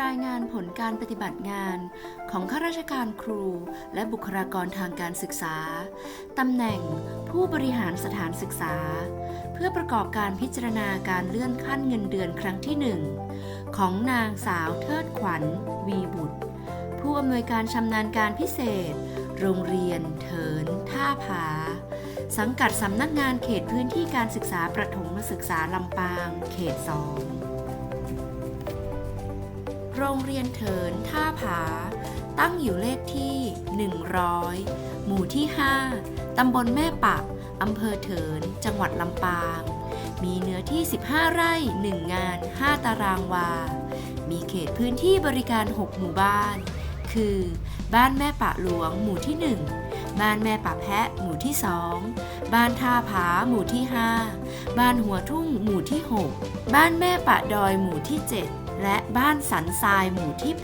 รายงานผลการปฏิบัติงานของข้าราชการครูและบุคลากรทางการศึกษา ตำแหน่งผู้บริหารสถานศึกษา เพื่อประกอบการพิจารณาการเลื่อนขั้นเงินเดือนครั้งที่หนึ่งของนางสาวเทิดขวัญ วีบุตร ผู้อำนวยการชำนาญการพิเศษ โรงเรียน เถิน ท่าผา สังกัดสำนักงานเขตพื้นที่การศึกษาประถมศึกษาลำปาง เขตสอง โรงเรียนเถินท่าผา ตั้งอยู่เลขที่ 100 หมู่ที่ 5 ตำบลแม่ปะอำเภอเถิน จังหวัดลำปาง มีเนื้อที่ 15 ไร่ 1 งาน 5 ตารางวา มีเขตพื้นที่บริการ 6 หมู่บ้าน คือ บ้านแม่ปะหลวงหมู่ที่ 1 บ้านแม่ปะแพะหมู่ที่ 2 บ้านท่าผาหมู่ที่ 5 บ้านหัวทุ่งหมู่ที่ 6 บ้านแม่ปะดอยหมู่ที่ 7 และบ้านสันทรายหมู่ที่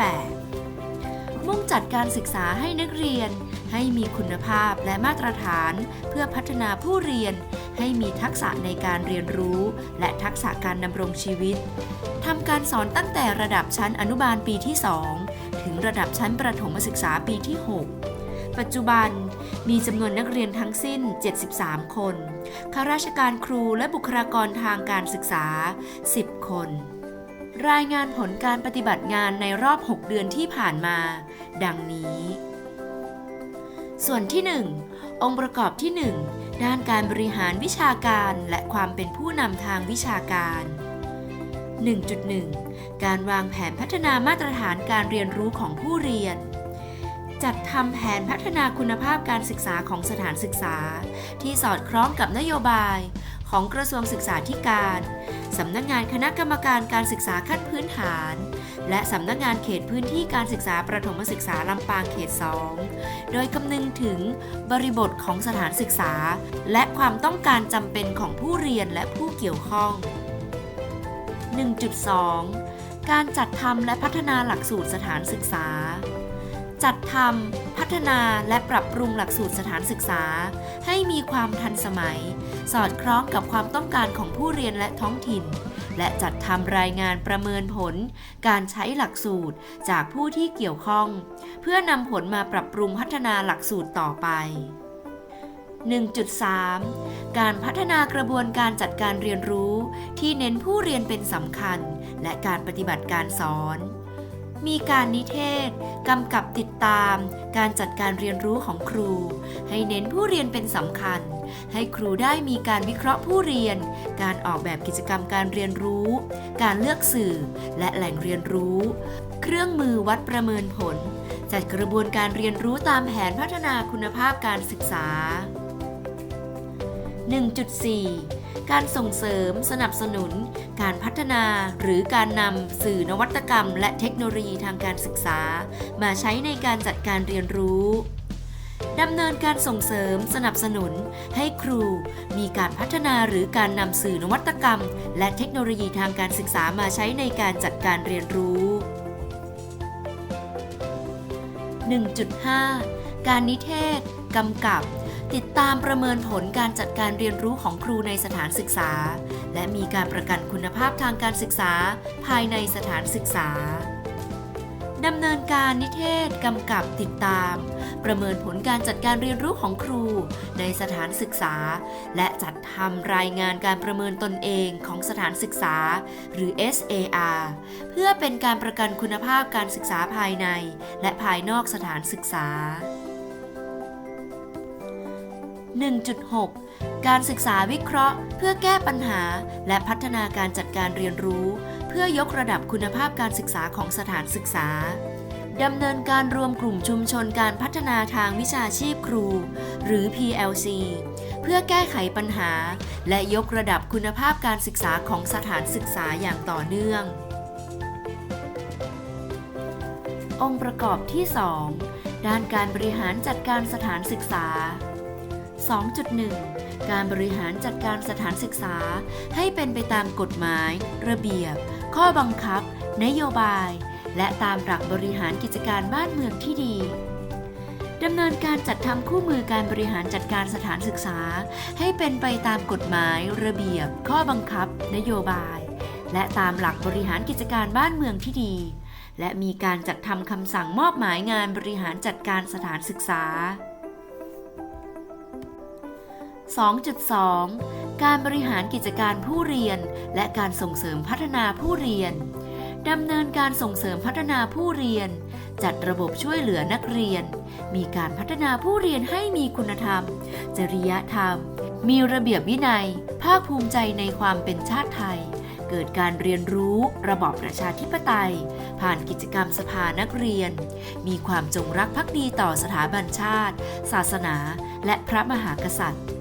8 มุ่งจัดการศึกษาให้นักเรียน ให้มีคุณภาพและมาตรฐาน เพื่อพัฒนาผู้เรียน ให้มีทักษะในการเรียนรู้ และทักษะการดำรงชีวิตทำการสอนตั้งแต่ระดับชั้นอนุบาลปีที่ 2 ถึงระดับชั้นประถมศึกษาปีที่ 6 ปัจจุบันมีจำนวนนักเรียนทั้งสิ้น 73 คน ข้าราชการครูและบุคลากรทางการศึกษา 10 คน รายงานผลการปฏิบัติงานในรอบ 6 เดือนที่ผ่านมา ดังนี้ ส่วนที่ 1 องค์ประกอบที่ 1 ด้านการบริหารวิชาการและความเป็นผู้นำทางวิชาการ 1.1 การวางแผนพัฒนามาตรฐานการเรียนรู้ของผู้เรียน จัดทำแผนพัฒนาคุณภาพการศึกษาของสถานศึกษา ที่สอดคล้องกับนโยบายของกระทรวงศึกษาธิการ สำนักงานคณะกรรมการการศึกษาขั้นพื้นฐาน และสำนักงานเขตพื้นที่การศึกษาประถมศึกษาลำปางเขต 2 โดยคำนึงถึงบริบทของสถานศึกษา และความต้องการจำเป็นของผู้เรียนและผู้เกี่ยวข้อง 1.2 การจัดทำและพัฒนาหลักสูตรสถานศึกษา จัดทำพัฒนาและปรับปรุงหลักสูตรสถานศึกษา ให้มีความทันสมัย สอดคล้องกับความต้องการของผู้เรียนและท้องถิ่น และจัดทำรายงานประเมินผล การใช้หลักสูตรจากผู้ที่เกี่ยวข้อง เพื่อนำผลมาปรับปรุงพัฒนาหลักสูตรต่อไป 1.3 การพัฒนากระบวนการจัดการเรียนรู้ที่เน้นผู้เรียนเป็นสำคัญ และการปฏิบัติการสอน มีการนิเทศกำกับติดตามการจัดการเรียนรู้ของครู ให้เน้นผู้เรียนเป็นสำคัญ ให้ครูได้มีการวิเคราะห์ผู้เรียน การออกแบบกิจกรรมการเรียนรู้ การเลือกสื่อ และแหล่งเรียนรู้ เครื่องมือวัดประเมินผล จัดกระบวนการเรียนรู้ตามแผนพัฒนาคุณภาพการศึกษา 1.4 การส่งเสริมสนับสนุน ฒนาหรือการนำสื่อนวัตกรรม และเทคโนโลยีทางการศึกษา มาใช้ในการจัดการเรียนรู้ดำเนินการส่งเสริมสนับสนุน ให้ครู มีการพัฒนาหรือการนำสื่อนวัตกรรม และเทคโนโลยีทางการศึกษามาใช้ในการจัดการเรียนรู้ 1.5 การนิเทศ กำกับ ติดตามประเมินผลการจัดการเรียนรู้ของครูในสถานศึกษา และมีการประกันคุณภาพทางการศึกษาภายในสถานศึกษาดำเนินการนิเทศกำกับติดตาม ประเมินผลการจัดการเรียนรู้ของครูในสถานศึกษา และจัดทำรายงานการประเมินตนเองของสถานศึกษา หรือ SAR เพื่อเป็นการประกันคุณภาพการศึกษาภายใน และภายนอกสถานศึกษา 1.6 การศึกษาวิเคราะห์ เพื่อแก้ปัญหา และพัฒนาการจัดการเรียนรู้ เพื่อยกระดับคุณภาพการศึกษาของสถานศึกษาดำเนินการรวมกลุ่มชุมชนการพัฒนาทางวิชาชีพครู หรือ PLC เพื่อแก้ไขปัญหา และยกระดับคุณภาพการศึกษาของสถานศึกษาอย่างต่อเนื่อง องค์ประกอบที่ 2 ด้านการบริหารจัดการสถานศึกษา 2.1 การบริหารจัดการสถานศึกษา ให้เป็นไปตามกฎหมาย ระเบียบ ข้อบังคับ นโยบาย และตามหลักบริหารกิจการบ้านเมืองที่ดีดำเนินการจัดทำคู่มือการบริหารจัดการสถานศึกษา ให้เป็นไปตามกฎหมาย ระเบียบ ข้อบังคับ นโยบาย และตามหลักบริหารกิจการบ้านเมืองที่ดี และมีการจัดทำคำสั่งมอบหมายงานบริหารจัดการสถานศึกษา 2.2 การบริหารกิจการผู้เรียน และการส่งเสริมพัฒนาผู้เรียนดำเนินการส่งเสริมพัฒนาผู้เรียน จัดระบบช่วยเหลือนักเรียน มีการพัฒนาผู้เรียนให้มีคุณธรรม จริยธรรม มีระเบียบวินัย ภาคภูมิใจในความเป็นชาติไทย เกิดการเรียนรู้ระบอบประชาธิปไตย ผ่านกิจกรรมสภานักเรียน มีความจงรักภักดีต่อสถาบันชาติ ศาสนา และพระมหากษัตริย์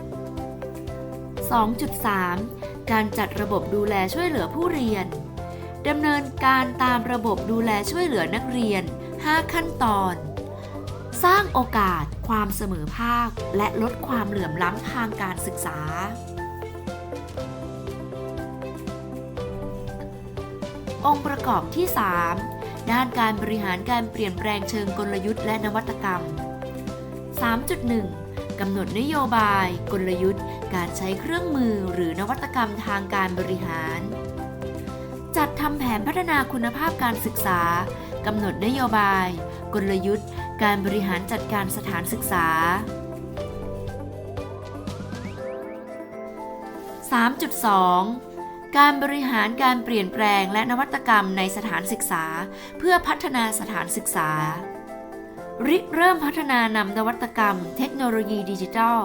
2.3 การจัดระบบดูแลช่วยเหลือผู้เรียนดำเนินการตามระบบดูแลช่วยเหลือนักเรียน 5 ขั้นตอน สร้างโอกาส ความเสมอภาค และลดความเหลื่อมล้ำทางการศึกษา องค์ประกอบที่ 3 ด้านการบริหารการเปลี่ยนแปลงเชิงกลยุทธ์และนวัตกรรม 3.1กำหนดนโยบาย กลยุทธ์ การใช้เครื่องมือหรือนวัตกรรมทางการบริหาร จัดทำแผนพัฒนาคุณภาพการศึกษากำหนดนโยบาย กลยุทธ์ การบริหารจัดการสถานศึกษา 3.2 การบริหารการเปลี่ยนแปลงและนวัตกรรมในสถานศึกษา เพื่อพัฒนาสถานศึกษา ริเริ่มพัฒนานำนวัตกรรม เทคโนโลยีดิจิทัล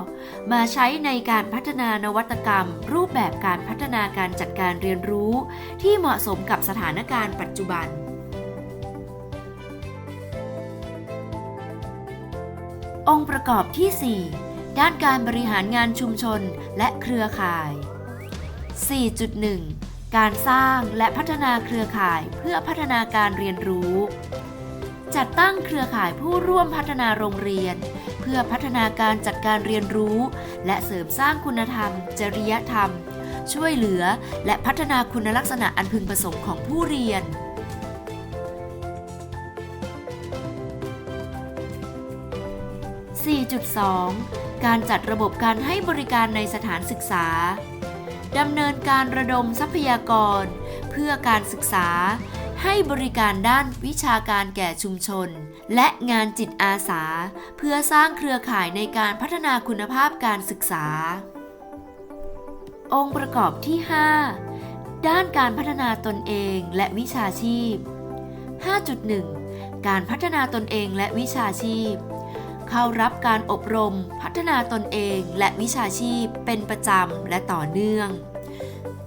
มาใช้ในการพัฒนานวัตกรรม รูปแบบการพัฒนาการจัดการเรียนรู้ ที่เหมาะสมกับสถานการณ์ปัจจุบันองค์ประกอบที่ 4 ด้านการบริหารงานชุมชนและเครือข่าย 4.1 การสร้างและพัฒนาเครือข่ายเพื่อพัฒนาการเรียนรู้ จัดตั้งเครือข่ายผู้ร่วมพัฒนาโรงเรียน เพื่อพัฒนาการจัดการเรียนรู้ และเสริมสร้างคุณธรรม จริยธรรม ช่วยเหลือและพัฒนาคุณลักษณะอันพึงประสงค์ของผู้เรียน4.2 การจัดระบบการให้บริการในสถานศึกษา ดำเนินการระดมทรัพยากร เพื่อการศึกษา ให้บริการด้านวิชาการแก่ชุมชน และงานจิตอาสา เพื่อสร้างเครือข่ายในการพัฒนาคุณภาพการศึกษา องค์ประกอบที่ 5 ด้านการพัฒนาตนเองและวิชาชีพ 5.1 การพัฒนาตนเองและวิชาชีพ เข้ารับการอบรม พัฒนาตนเองและวิชาชีพเป็นประจำและต่อเนื่อง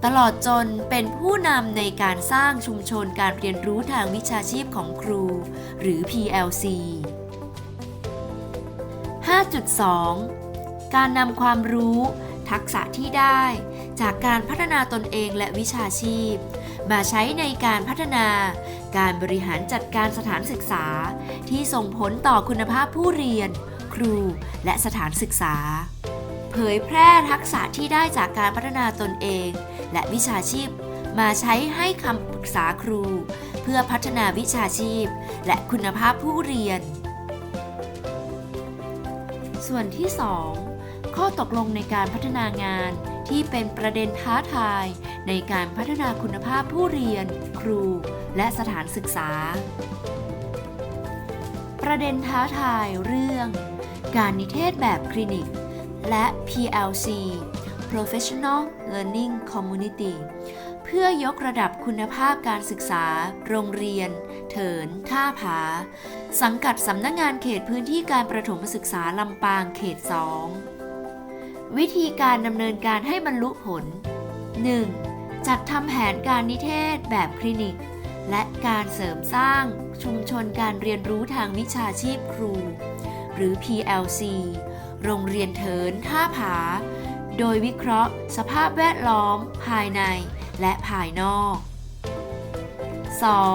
ตลอดจนเป็นผู้นำในการสร้างชุมชนการเรียนรู้ทางวิชาชีพของครู หรือ PLC 5.2 การนำความรู้ ทักษะที่ได้ จากการพัฒนาตนเองและวิชาชีพ มาใช้ในการพัฒนา การบริหารจัดการสถานศึกษา ที่ส่งผลต่อคุณภาพผู้เรียน ครูและสถานศึกษา เผยแพร่ทักษะที่ได้จากการพัฒนาตนเอง และวิชาชีพ มาใช้ให้คำปรึกษาครู เพื่อพัฒนาวิชาชีพ และคุณภาพผู้เรียน ส่วนที่ 2 ข้อตกลงในการพัฒนางานที่เป็นประเด็นท้าทาย ในการพัฒนาคุณภาพผู้เรียน ครู และสถานศึกษา ประเด็นท้าทายเรื่อง การนิเทศแบบคลินิก และ PLC Professional Learning Community เพื่อยกระดับคุณภาพการศึกษา โรงเรียน เถิน ท่าผา สังกัดสำนักงงานเขตพื้นที่การประถมศึกษาลำปางเขต 2 วิธีการดำเนินการให้บรรลุผล 1. จัดทำแผนการนิเทศแบบคลินิก และการเสริมสร้างชุมชนการเรียนรู้ทางวิชาชีพครู หรือ PLC โรงเรียนเถินท่าผา โดยวิเคราะห์สภาพแวดล้อมภายในและภายนอก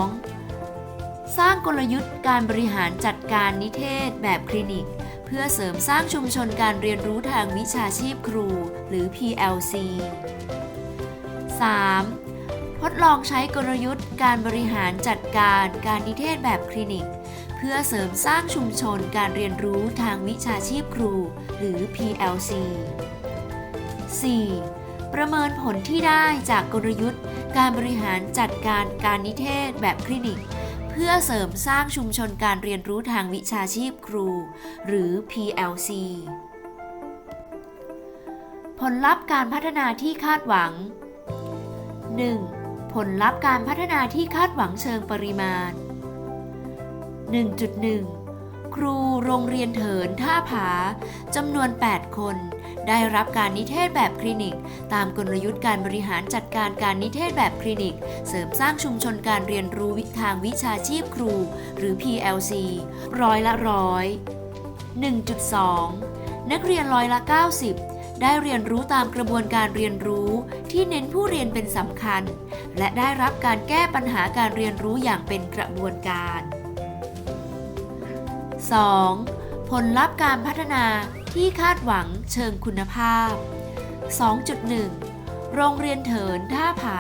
2. สร้างกลยุทธ์การบริหารจัดการนิเทศแบบคลินิก เพื่อเสริมสร้างชุมชนการเรียนรู้ทางวิชาชีพครู หรือ PLC 3. ทดลองใช้กลยุทธ์การบริหารจัดการการนิเทศแบบคลินิก เพื่อเสริมสร้างชุมชนการเรียนรู้ทางวิชาชีพครู หรือ PLC 4. ประเมินผลที่ได้จากกลยุทธ์ การบริหารจัดการการนิเทศแบบคลินิก เพื่อเสริมสร้างชุมชนการเรียนรู้ทางวิชาชีพครู หรือ PLC ผลลัพธ์การพัฒนาที่คาดหวัง 1. ผลลัพธ์การพัฒนาที่คาดหวังเชิงปริมาณ 1.1 ครูโรงเรียนเถินท่าผาจำนวน 8 คน ได้รับการนิเทศแบบคลินิก ตามกลยุทธ์การบริหารจัดการการนิเทศแบบคลินิก เสริมสร้างชุมชนการเรียนรู้วิทางวิชาชีพครู หรือ PLC ร้อยละร้อย 1.2 นักเรียนร้อยละ 90ได้เรียนรู้ตามกระบวนการเรียนรู้ที่เน้นผู้เรียนเป็นสำคัญ และได้รับการแก้ปัญหาการเรียนรู้อย่างเป็นกระบวนการ 2. ผลลัพธ์การพัฒนาที่คาดหวังเชิงคุณภาพ 2.1 โรงเรียนเถินท่าผา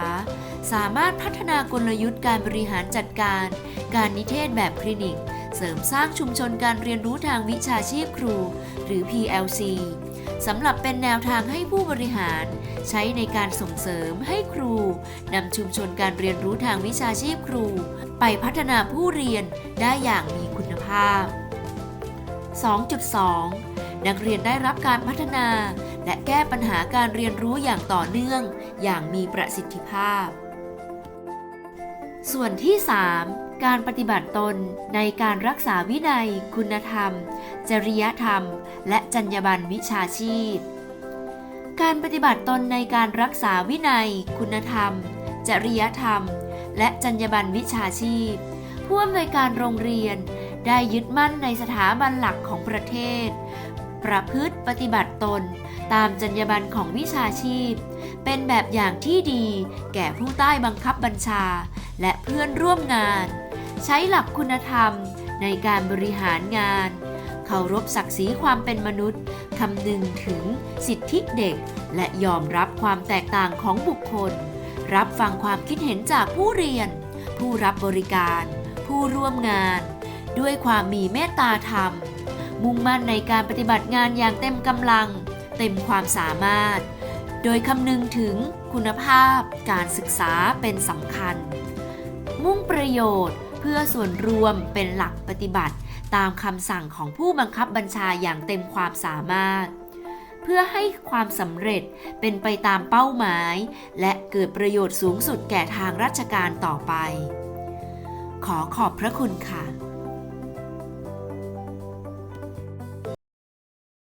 สามารถพัฒนากลยุทธ์การบริหารจัดการ การนิเทศแบบคลินิก เสริมสร้างชุมชนการเรียนรู้ทางวิชาชีพครู หรือ PLC สำหรับเป็นแนวทางให้ผู้บริหาร ใช้ในการส่งเสริมให้ครูนำชุมชนการเรียนรู้ทางวิชาชีพครู ไปพัฒนาผู้เรียนได้อย่างมีคุณภาพ 2.2 นักเรียนได้รับการพัฒนา และแก้ปัญหาการเรียนรู้อย่างต่อเนื่อง อย่างมีประสิทธิภาพ ส่วนที่ 3 การปฏิบัติตนในการรักษาวินัย คุณธรรม จริยธรรม และจรรยาบรรณวิชาชีพ การปฏิบัติตนในการรักษาวินัย คุณธรรม จริยธรรม และจรรยาบรรณวิชาชีพ ผู้อำนวยการโรงเรียน ได้ยึดมั่นในสถาบันหลักของประเทศ ประพฤติปฏิบัติตน ตามจรรยาบรรณของวิชาชีพ เป็นแบบอย่างที่ดีแก่ผู้ใต้บังคับบัญชา และเพื่อนร่วมงาน ใช้หลักคุณธรรมในการบริหารงานเคารพศักดิ์ศรีความเป็นมนุษย์คำนึงถึงสิทธิเด็ก และยอมรับความแตกต่างของบุคคล รับฟังความคิดเห็นจากผู้เรียน ผู้รับบริการ ผู้ร่วมงาน ด้วยความมีเมตตาธรรม มุ่งมั่นในการปฏิบัติงานอย่างเต็มกำลัง เต็มความสามารถ โดยคำนึงถึงคุณภาพการศึกษาเป็นสำคัญ มุ่งประโยชน์เพื่อส่วนรวมเป็นหลักปฏิบัติ ตามคำสั่งของผู้บังคับบัญชาอย่างเต็มความสามารถ เพื่อให้ความสำเร็จเป็นไปตามเป้าหมาย และเกิดประโยชน์สูงสุดแก่ทางราชการต่อไป ขอขอบพระคุณค่ะ